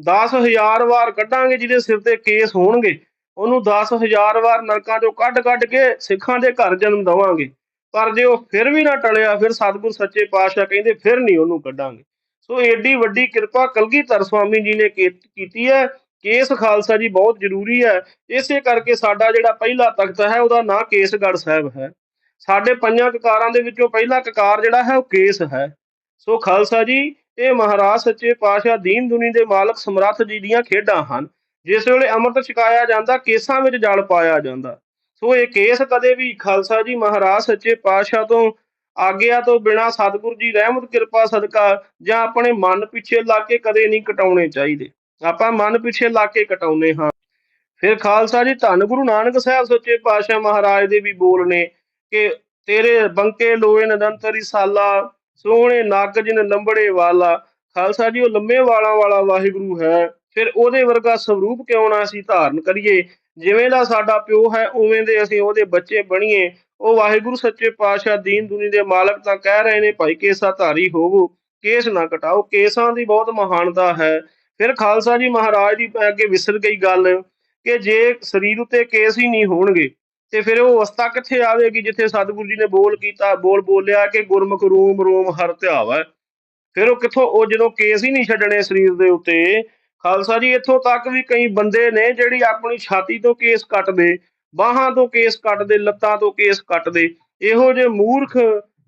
S1: 10000 ਵਾਰ ਕੱਢਾਂਗੇ ਜਿਹਦੇ ਸਿਰ ਤੇ ਕੇਸ ਹੋਣਗੇ। ਉਹਨੂੰ 10000 ਵਾਰ ਨਰਕਾਂ ਚੋਂ ਕੱਢ ਕੱਢ ਕੇ ਸਿੱਖਾਂ ਦੇ ਘਰ ਜਨਮ ਦਵਾਂਗੇ। ਪਰ ਜੇ ਉਹ ਫਿਰ ਵੀ ਨਾ ਟਲਿਆ, ਫਿਰ ਸਤਿਗੁਰ ਸੱਚੇ ਪਾਤਸ਼ਾਹ ਕਹਿੰਦੇ ਫਿਰ ਨਹੀਂ ਉਹਨੂੰ ਕੱਢਾਂਗੇ। ਸੋ ਏਡੀ ਵੱਡੀ ਕਿਰਪਾ ਕਲਗੀਧਰ ਸਵਾਮੀ ਜੀ ਨੇ ਕੀਤੀ ਹੈ। ਕੇਸ ਖਾਲਸਾ ਜੀ ਬਹੁਤ ਜ਼ਰੂਰੀ ਹੈ। ਇਸੇ ਕਰਕੇ ਸਾਡਾ ਜਿਹੜਾ ਪਹਿਲਾ ਤਖਤ ਹੈ, ਉਹਦਾ ਨਾਂ ਕੇਸਗੜ੍ਹ ਸਾਹਿਬ ਹੈ। ਸਾਡੇ ਪੰਜਾਂ ਕਕਾਰਾਂ ਦੇ ਵਿੱਚੋਂ ਪਹਿਲਾ ਕਕਾਰ ਜਿਹੜਾ ਹੈ, ਉਹ ਕੇਸ ਹੈ। ਸੋ ਖਾਲਸਾ ਜੀ, ਇਹ ਮਹਾਰਾਜ ਸੱਚੇ ਪਾਤਸ਼ਾਹ ਦੀਨ ਦੁਨੀ ਦੇ ਮਾਲਕ ਸਮਰੱਥ ਜੀ ਦੀਆਂ ਖੇਡਾਂ ਹਨ। ਜਿਸ ਵੇਲੇ ਅੰਮ੍ਰਿਤ ਛਕਾਇਆ ਜਾਂਦਾ, ਕੇਸਾਂ ਵਿੱਚ ਜਲ ਪਾਇਆ ਜਾਂਦਾ। ਸੋ ਇਹ ਕੇਸ ਕਦੇ ਵੀ ਖਾਲਸਾ ਜੀ, ਮਹਾਰਾਜ ਸੱਚੇ ਪਾਤਸ਼ਾਹ ਤੋਂ ਆਗਿਆ ਤੋਂ ਬਿਨਾ ਸਤਿਗੁਰੂ ਜੀ ਰਹਿਮਤ, ਕਿਰਪਾ, ਸਦਕਾ ਜਾਂ ਆਪਣੇ ਮਨ ਪਿੱਛੇ ਲਾ ਕੇ ਕਦੇ ਨਹੀਂ ਕਟਾਉਣੇ ਚਾਹੀਦੇ। ਆਪਾਂ ਮਨ ਪਿੱਛੇ ਲਾ ਕੇ ਕਟਾਉਨੇ ਹਾਂ। ਫਿਰ ਖਾਲਸਾ ਜੀ, ਧੰਨ ਗੁਰੂ ਨਾਨਕ ਸਾਹਿਬ ਸੱਚੇ ਪਾਤਸ਼ਾਹ ਮਹਾਰਾਜ ਦੇ ਵੀ ਬੋਲ ਨੇ ਕਿ ਤੇਰੇ ਬੰਕੇ ਲੋਏ ਨਦੰਤਰੀ ਸਾਲਾ, ਸੋਹਣੇ ਨੱਕ ਜਿਨ ਲੰਬੜੇ ਵਾਲਾ। ਖਾਲਸਾ ਜੀ, ਉਹ ਲੰਮੇ ਵਾਲਾਂ ਵਾਲਾ ਵਾਹਿਗੁਰੂ ਹੈ। ਫਿਰ ਉਹਦੇ ਵਰਗਾ ਸਰੂਪ ਕਿਉਂ ਨਾ ਅਸੀਂ ਧਾਰਨ ਕਰੀਏ? ਜਿਵੇਂ ਦਾ ਸਾਡਾ ਪਿਓ ਹੈ, ਉਵੇਂ ਦੇ ਅਸੀਂ ਉਹਦੇ ਬੱਚੇ ਬਣੀਏ। ਉਹ ਵਾਹਿਗੁਰੂ ਸੱਚੇ ਪਾਤਸ਼ਾਹ ਦੀਨ ਦੁਨੀ ਦੇ ਮਾਲਕ ਤਾਂ ਕਹਿ ਰਹੇ ਨੇ, ਭਾਈ ਕੇਸਾ ਧਾਰੀ ਹੋਵੋ, ਕੇਸ ਨਾ ਕਟਾਓ, ਕੇਸਾਂ ਦੀ ਬਹੁਤ ਮਹਾਨਤਾ ਹੈ। ਫਿਰ ਖਾਲਸਾ ਜੀ ਮਹਾਰਾਜ ਦੀ ਅੱਗੇ ਵਿਸਰ ਗਈ ਗੱਲ ਕਿ ਜੇ ਸਰੀਰ ਉਤੇ ਕੇਸ ਹੀ ਨਹੀਂ ਹੋਣਗੇ, ਤੇ ਫਿਰ ਉਹ ਅਵਸਥਾ ਕਿੱਥੇ ਆਵੇਗੀ ਜਿੱਥੇ ਸਤਿਗੁਰੂ ਜੀ ਨੇ ਬੋਲ ਕੀਤਾ, ਬੋਲ ਬੋਲਿਆ ਕਿ ਗੁਰਮੁਖ ਰੂਮ ਰੂਮ ਹਰ ਧਿਆਵੈ। ਫਿਰ ਉਹ ਕਿੱਥੋਂ, ਉਹ ਜਦੋਂ ਕੇਸ ਹੀ ਨਹੀਂ ਛੱਡਣੇ ਸਰੀਰ ਦੇ ਉੱਤੇ ਖਾਲਸਾ ਜੀ, ਇੱਥੋਂ ਤੱਕ ਵੀ ਕਈ ਬੰਦੇ ਨੇ ਜਿਹੜੀ ਆਪਣੀ ਛਾਤੀ ਤੋਂ ਕੇਸ ਕੱਟਦੇ, ਬਾਹਾਂ ਤੋਂ ਕੇਸ ਕੱਟਦੇ, ਲੱਤਾਂ ਤੋਂ ਕੇਸ ਕੱਟਦੇ, ਇਹੋ ਜਿਹੇ ਮੂਰਖ,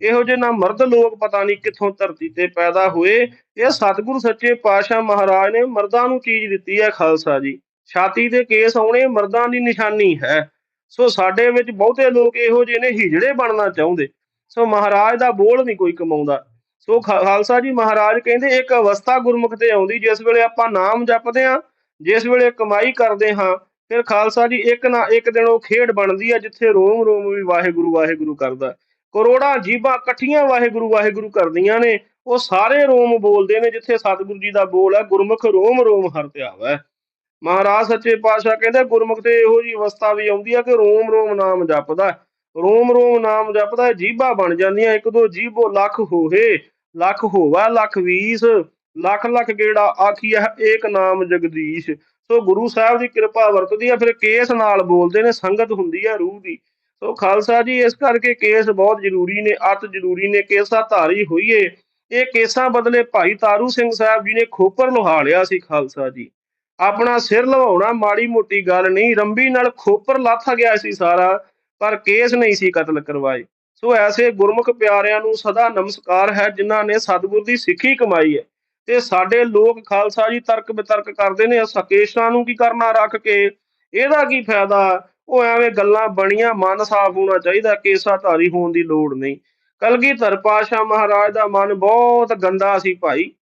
S1: ਇਹੋ ਜਿਹੇ ਨਾ ਮਰਦ ਲੋਕ ਪਤਾ ਨਹੀਂ ਕਿੱਥੋਂ ਧਰਤੀ ਤੇ ਪੈਦਾ ਹੋਏ। ਇਹ ਸਤਿਗੁਰੂ ਸੱਚੇ ਪਾਤਸ਼ਾਹ ਮਹਾਰਾਜ ਨੇ ਮਰਦਾਂ ਨੂੰ ਚੀਜ਼ ਦਿੱਤੀ ਹੈ ਖਾਲਸਾ ਜੀ। ਛਾਤੀ ਤੇ ਕੇਸ ਆਉਣੇ ਮਰਦਾਂ ਦੀ ਨਿਸ਼ਾਨੀ ਹੈ। ਸੋ ਸਾਡੇ ਵਿੱਚ ਬਹੁਤੇ ਲੋਕ ਇਹੋ ਜਿਹੇ ਨੇ, ਹਿਜੜੇ ਬਣਨਾ ਚਾਹੁੰਦੇ। ਸੋ ਮਹਾਰਾਜ ਦਾ ਬੋਲ ਨਹੀਂ ਕੋਈ ਕਮਾਉਂਦਾ। ਸੋ ਖਾਲਸਾ ਜੀ ਮਹਾਰਾਜ ਕਹਿੰਦੇ ਇੱਕ ਅਵਸਥਾ ਗੁਰਮੁਖ ਤੇ ਆਉਂਦੀ, ਜਿਸ ਵੇਲੇ ਆਪਾਂ ਨਾਮ ਜਪਦੇ ਹਾਂ, ਜਿਸ ਵੇਲੇ ਕਮਾਈ ਕਰਦੇ ਹਾਂ, ਫਿਰ ਖਾਲਸਾ ਜੀ ਇੱਕ ਨਾ, ਇੱਕ ਦਿਨ ਉਹ ਖੇਡ ਬਣਦੀ ਹੈ ਜਿੱਥੇ ਰੋਮ ਰੋਮ ਵੀ ਵਾਹਿਗੁਰੂ ਵਾਹਿਗੁਰੂ ਕਰਦਾ। ਕਰੋੜਾਂ ਜੀਬਾਂ ਇਕੱਠੀਆਂ ਵਾਹਿਗੁਰੂ ਵਾਹਿਗੁਰੂ ਕਰਦੀਆਂ ਨੇ, ਉਹ ਸਾਰੇ ਰੋਮ ਬੋਲਦੇ ਨੇ, ਜਿੱਥੇ ਸਤਿਗੁਰੂ ਜੀ ਦਾ ਬੋਲ ਹੈ ਗੁਰਮੁਖ ਰੋਮ ਰੋਮ ਹਰ ਧਿਆਵੈ ਮਹਾਰਾਜ ਸੱਚੇ ਪਾਤਸ਼ਾਹ ਕਹਿੰਦੇ, ਗੁਰਮੁਖ ਤੇ ਇਹੋ ਜੀ ਅਵਸਥਾ ਵੀ ਆਉਂਦੀ ਹੈ ਕਿ ਰੋਮ ਰੋਮ ਨਾਮ ਜਪਦਾ। ਰੋਮ ਰੋਮ ਨਾਮ ਜਪਦਾ ਜੀਭਾਂ ਬਣ ਜਾਂਦੀਆਂ, ਇੱਕ ਦੋ ਜੀਭੋ ਲੱਖ ਹੋਏ। ਲੱਖ ਹੋਵਾ, ਲੱਖ ਵੀਸ, ਲੱਖ ਲੱਖ ਗੇੜਾ ਆਖੀਆ ਏਕ ਨਾਮ ਜਗਦੀਸ਼। ਸੋ ਗੁਰੂ ਸਾਹਿਬ ਦੀ ਕਿਰਪਾ ਵਰਤਦੀ ਆ, ਫਿਰ ਕੇਸ ਨਾਲ ਬੋਲਦੇ ਨੇ, ਸੰਗਤ ਹੁੰਦੀ ਆ ਰੂਹ ਦੀ। ਸੋ ਖਾਲਸਾ ਜੀ, ਇਸ ਕਰਕੇ ਕੇਸ ਬਹੁਤ ਜ਼ਰੂਰੀ ਨੇ, ਅਤ ਜ਼ਰੂਰੀ ਨੇ, ਕੇਸਾ ਧਾਰੀ ਹੋਈਏ। ਇਹ ਕੇਸਾਂ ਬਦਲੇ ਭਾਈ ਤਾਰੂ ਸਿੰਘ ਸਾਹਿਬ ਜੀ ਨੇ ਖੋਪਰ ਲੁਹਾ ਲਿਆ ਸੀ ਖਾਲਸਾ ਜੀ। ਆਪਣਾ ਸਿਰ ਲਵਾਉਣਾ ਮਾੜੀ ਮੋਟੀ ਗੱਲ ਨਹੀਂ, ਰੰਬੀ ਨਾਲ ਖੋਪਰ ਲੱਥ ਗਿਆ ਸੀ ਸਾਰਾ, ਪਰ ਕੇਸ ਨਹੀਂ ਸੀ ਕਤਲ ਕਰਵਾਏ। ਸੋ ਐਸੇ ਗੁਰਮੁਖ ਪਿਆਰਿਆਂ ਨੂੰ ਸਦਾ ਨਮਸਕਾਰ ਹੈ, ਜਿਨ੍ਹਾਂ ਨੇ ਸਤਿਗੁਰ ਦੀ ਸਿੱਖੀ ਕਮਾਈ ਹੈ। ਤੇ ਸਾਡੇ ਲੋਕ ਖਾਲਸਾ ਜੀ ਤਰਕ ਬਿਤਰਕ ਕਰਦੇ ਨੇ ਸਕੇਸ਼ਾਂ ਨੂੰ ਕੀ ਕਰਨਾ ਰੱਖ ਕੇ? ਇਹਦਾ ਕੀ ਫਾਇਦਾ? ਉਹ ਐਵੇਂ ਗੱਲਾਂ ਬਣੀਆਂ, ਮਨ ਸਾਫ਼ ਹੋਣਾ ਚਾਹੀਦਾ ਕੇਸਾ ਧਾਰੀ ਹੋਣ ਦੀ ਲੋੜ ਨਹੀਂ। ਕਲਗੀਧਰ ਪਾਸ਼ਾ ਮਹਾਰਾਜ ਦਾ ਮਨ ਬਹੁਤ ਗੰਦਾ ਸੀ ਭਾਈ।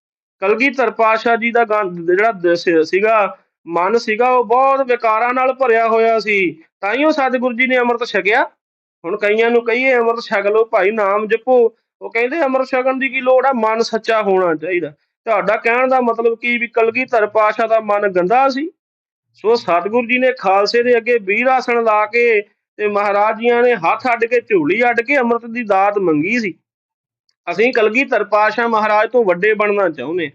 S1: ਕਲਗੀਧਰ ਪਾਸ਼ਾ ਜੀ ਦਾ ਗੰ- ਜਿਹੜਾ ਸੀਗਾ, ਮਨ ਸੀਗਾ, ਉਹ ਬਹੁਤ ਵਿਕਾਰਾਂ ਨਾਲ ਭਰਿਆ ਹੋਇਆ ਸੀ। ਤਾਂ ਹੀ ਉਹ ਸਤਿਗੁਰੂ ਜੀ ਨੇ ਅੰਮ੍ਰਿਤ ਛਕਿਆ। ਹੁਣ ਕਈਆਂ ਨੂੰ ਕਹੀਏ ਅੰਮ੍ਰਿਤ ਛਕ ਲਓ, ਭਾਈ ਨਾਮ ਜਪੋ, ਉਹ ਕਹਿੰਦੇ ਅੰਮ੍ਰਿਤ ਛਕਣ ਦੀ ਕੀ ਲੋੜ ਆ? ਮਨ ਸੱਚਾ ਹੋਣਾ ਚਾਹੀਦਾ। ਤੁਹਾਡਾ ਕਹਿਣ ਦਾ ਮਤਲਬ ਕੀ ਵੀ ਕਲਗੀਧਰ ਪਾਸ਼ਾ ਦਾ ਮਨ ਗੰਦਾ ਸੀ? ਸੋ ਸਤਿਗੁਰੂ ਜੀ ਨੇ ਖਾਲਸੇ ਦੇ ਅੱਗੇ ਵੀਰ ਆਸਣ ਲਾ ਕੇ ਤੇ ਮਹਾਰਾਜ ਜੀਆਂ ਨੇ ਹੱਥ ਅੱਡ ਕੇ, ਝੂਲੀ ਅੱਡ ਕੇ ਅੰਮ੍ਰਿਤ ਦੀ ਦਾਤ ਮੰਗੀ ਸੀ। ਅਸੀਂ ਕਲਗੀਧਰ ਪਾਸ਼ਾ ਮਹਾਰਾਜ ਤੋਂ ਵੱਡੇ ਬਣਨਾ ਚਾਹੁੰਦੇ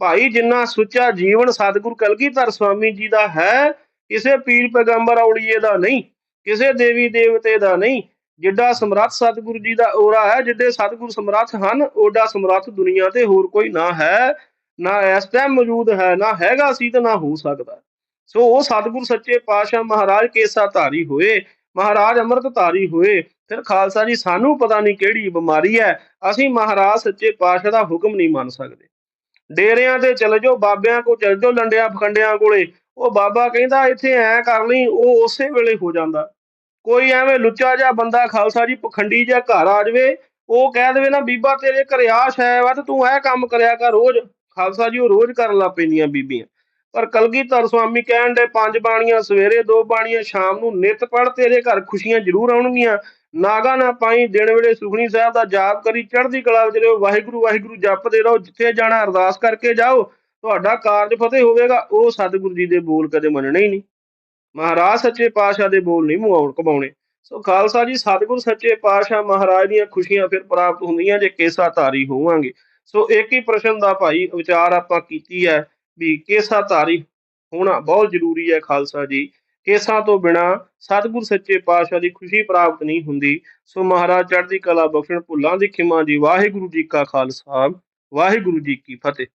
S1: ਭਾਈ, ਜਿੰਨਾ ਸੁੱਚਾ ਜੀਵਨ ਸਤਿਗੁਰੂ ਕਲਗੀਧਰ ਸਵਾਮੀ ਜੀ ਦਾ ਹੈ, ਕਿਸੇ ਪੀਰ ਪੈਗੰਬਰ ਔਲੀਏ ਦਾ ਨਹੀਂ। ਕਿਸੇ ਦੇਵੀ ਦੇਵਤੇ ਦਾ ਨਹੀਂ, ਜਿੱਡਾ ਸਮਰੱਥ ਸਤਿਗੁਰੂ ਜੀ ਦਾ ਔਰਾ ਹੈ, ਜਿੱਡੇ ਸਤਿਗੁਰੂ ਸਮਰੱਥ ਹਨ, ਓਡਾ ਸਮਰੱਥ ਦੁਨੀਆ ਤੇ ਹੋਰ ਕੋਈ ਨਾ ਹੈ, ਨਾ ਇਸ ਟਾਈਮ ਮੌਜੂਦ ਹੈ, ਨਾ ਹੈਗਾ ਸੀ ਤੇ ਨਾ ਹੋ ਸਕਦਾ। ਸੋ ਉਹ ਸਤਿਗੁਰ ਸੱਚੇ ਪਾਤਸ਼ਾਹ ਮਹਾਰਾਜ ਕੇਸਾ ਧਾਰੀ ਹੋਏ, ਮਹਾਰਾਜ ਅੰਮ੍ਰਿਤ ਧਾਰੀ ਹੋਏ, ਫਿਰ ਖਾਲਸਾ ਜੀ ਸਾਨੂੰ ਪਤਾ ਨਹੀਂ ਕਿਹੜੀ ਬਿਮਾਰੀ ਹੈ, ਅਸੀਂ ਮਹਾਰਾਜ ਸੱਚੇ ਪਾਤਸ਼ਾਹ ਦਾ ਹੁਕਮ ਨਹੀਂ ਮੰਨ ਸਕਦੇ। ਡੇਰਿਆਂ ਤੇ ਚਲੇ ਜਾਓ, ਬਾਬਿਆਂ ਕੋ ਚਲੇ ਜਾਓ, ਲੰਡਿਆਂ ਫਕੰਡਿਆਂ ਕੋਲੇ, ਉਹ ਬਾਬਾ ਕਹਿੰਦਾ ਇੱਥੇ ਐ ਕਰ ਲਈ, ਉਹ ਉਸੇ ਵੇਲੇ ਹੋ ਜਾਂਦਾ। ਕੋਈ ਐਵੇਂ ਲੁੱਚਾ ਜਿਹਾ ਬੰਦਾ ਖਾਲਸਾ ਜੀ, ਪਖੰਡੀ ਜਿਹਾ ਘਰ ਆ ਜਾਵੇ, ਉਹ ਕਹਿ ਦੇਵੇ ਨਾ, ਬੀਬਾ ਤੇਰੇ ਘਰੇ ਆ ਸ਼ੈ ਵਾ ਤੇ ਤੂੰ ਇਹ ਕੰਮ ਕਰਿਆ ਕਰ ਰੋਜ਼। ਖਾਲਸਾ ਜੀ ਉਹ ਰੋਜ਼ ਕਰਨ ਲੱਗ ਪੈਂਦੀਆਂ ਬੀਬੀਆਂ। ਪਰ ਕਲਗੀਧਰ ਸਵਾਮੀ ਕਹਿਣ ਦੇ ਪੰਜ ਬਾਣੀਆਂ ਸਵੇਰੇ, ਦੋ ਬਾਣੀਆਂ ਸ਼ਾਮ ਨੂੰ, ਨਿਤ ਪੜ ਤੇਰੇ ਘਰ ਖੁਸ਼ੀਆਂ ਜ਼ਰੂਰ ਆਉਣਗੀਆਂ। ਨਾਗਾ ਨਾ ਪਾਈ, ਦਿਨ ਵੇਲੇ ਸੁਖਣੀ ਸਾਹਿਬ ਦਾ ਜਾਪ ਕਰੀ, ਚੜ੍ਹਦੀ ਕਲਾ ਵਿੱਚ ਰਹੋ, ਵਾਹਿਗੁਰੂ ਵਾਹਿਗੁਰੂ, ਜਪਦੇ ਰਹੋ, ਜਿੱਥੇ ਜਾਣਾ ਅਰਦਾਸ ਕਰਕੇ ਜਾਓ, ਤੁਹਾਡਾ ਕਾਰਜ ਫਤਿਹ ਹੋਵੇਗਾ, ਉਹ ਸਤਿਗੁਰੂ ਜੀ ਦੇ ਬੋਲ ਕਦੇ ਮੰਨਣੇ ਹੀ ਨਹੀਂ। ਮਹਾਰਾਜ ਸੱਚੇ ਪਾਤਸ਼ਾਹ ਦੇ ਬੋਲ ਨਹੀਂ ਮੁਆਉਣ ਕਮਾਉਣੇ ਸੋ ਖਾਲਸਾ ਜੀ, ਸਤਿਗੁਰ ਸੱਚੇ ਪਾਤਸ਼ਾਹ ਮਹਾਰਾਜ ਦੀਆਂ ਖੁਸ਼ੀਆਂ ਫਿਰ ਪ੍ਰਾਪਤ ਹੁੰਦੀਆਂ ਜੇ ਕੇਸਾ ਧਾਰੀ ਹੋਵਾਂਗੇ। ਸੋ ਇੱਕ ਹੀ ਪ੍ਰਸ਼ਨ ਦਾ ਭਾਈ ਵਿਚਾਰ ਆਪਾਂ ਕੀਤੀ ਹੈ ਵੀ ਕੇਸਾ ਧਾਰੀ ਹੋਣਾ ਬਹੁਤ ਜ਼ਰੂਰੀ ਹੈ ਖਾਲਸਾ ਜੀ। ਕੇਸਾਂ ਤੋਂ ਬਿਨਾ ਸਤਿਗੁਰ ਸੱਚੇ ਪਾਤਸ਼ਾਹ ਦੀ ਖੁਸ਼ੀ ਪ੍ਰਾਪਤ ਨਹੀਂ ਹੁੰਦੀ। ਸੋ ਮਹਾਰਾਜ ਚੜ੍ਹਦੀ ਕਲਾ ਬਖਸ਼ਣ ਭੁੱਲਾਂ ਦੀ ਖਿਮਾ ਜੀ। ਵਾਹਿਗੁਰੂ ਜੀ ਕਾ ਖਾਲਸਾ, ਵਾਹਿਗੁਰੂ ਜੀ ਕੀ ਫਤਿਹ।